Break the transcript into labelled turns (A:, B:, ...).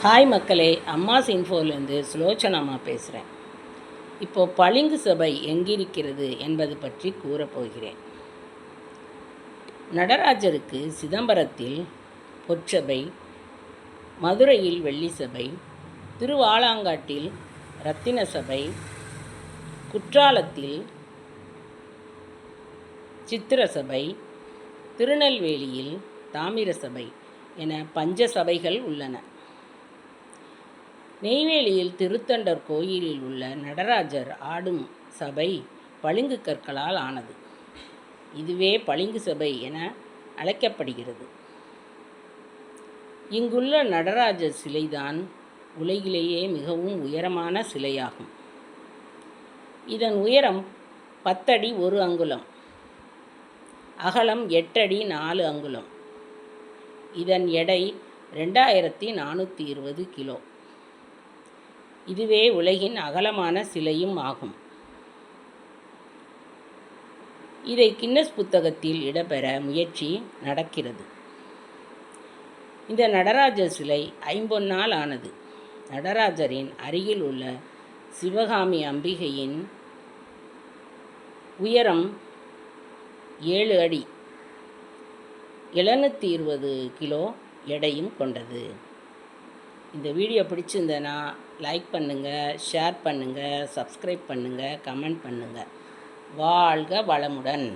A: Hi மக்களே அம்மா இன்ஃபோலேருந்து சுலோச்சனாமா பேசுகிறேன் இப்போது பளிங்கு சபை எங்கிருக்கிறது என்பது பற்றி கூறப்போகிறேன் நடராஜருக்கு சிதம்பரத்தில் பொற்சபை மதுரையில் வெள்ளி சபை திருவாலாங்காட்டில் ரத்தின சபை குற்றாலத்தில் சித்திர சபை திருநெல்வேலியில் தாமிர சபை என பஞ்ச சபைகள் உள்ளன. நெய்வேலியில் திருத்தண்டர் கோயிலில் உள்ள நடராஜர் ஆடும் சபை பளிங்கு கற்களால் ஆனது. இதுவே பளிங்கு சபை என அழைக்கப்படுகிறது. இங்குள்ள நடராஜர் சிலைதான் உலகிலேயே மிகவும் உயரமான சிலையாகும். இதன் உயரம் பத்தடி ஒரு அங்குலம் அகலம் எட்டடி நாலு அங்குலம். இதன் எடை ரெண்டாயிரத்தி நானூற்றி இருபது கிலோ. இதுவே உலகின் அகலமான சிலையும் ஆகும். இதை கின்னஸ் புத்தகத்தில் இடம்பெற முயற்சி நடக்கிறது. இந்த நடராஜர் சிலை ஐம்பொன்னால் ஆனது. நடராஜரின் அருகில் உள்ள சிவகாமி அம்பிகையின் உயரம் ஏழு அடி. எழுநூற்றி இருபது கிலோ எடையும் கொண்டது. இந்த வீடியோ பிடிச்சிருந்தேன்னா லைக் பண்ணுங்கள் ஷேர் பண்ணுங்கள் சப்ஸ்கிரைப் பண்ணுங்கள் கமெண்ட் பண்ணுங்கள் வாழ்க வளமுடன்.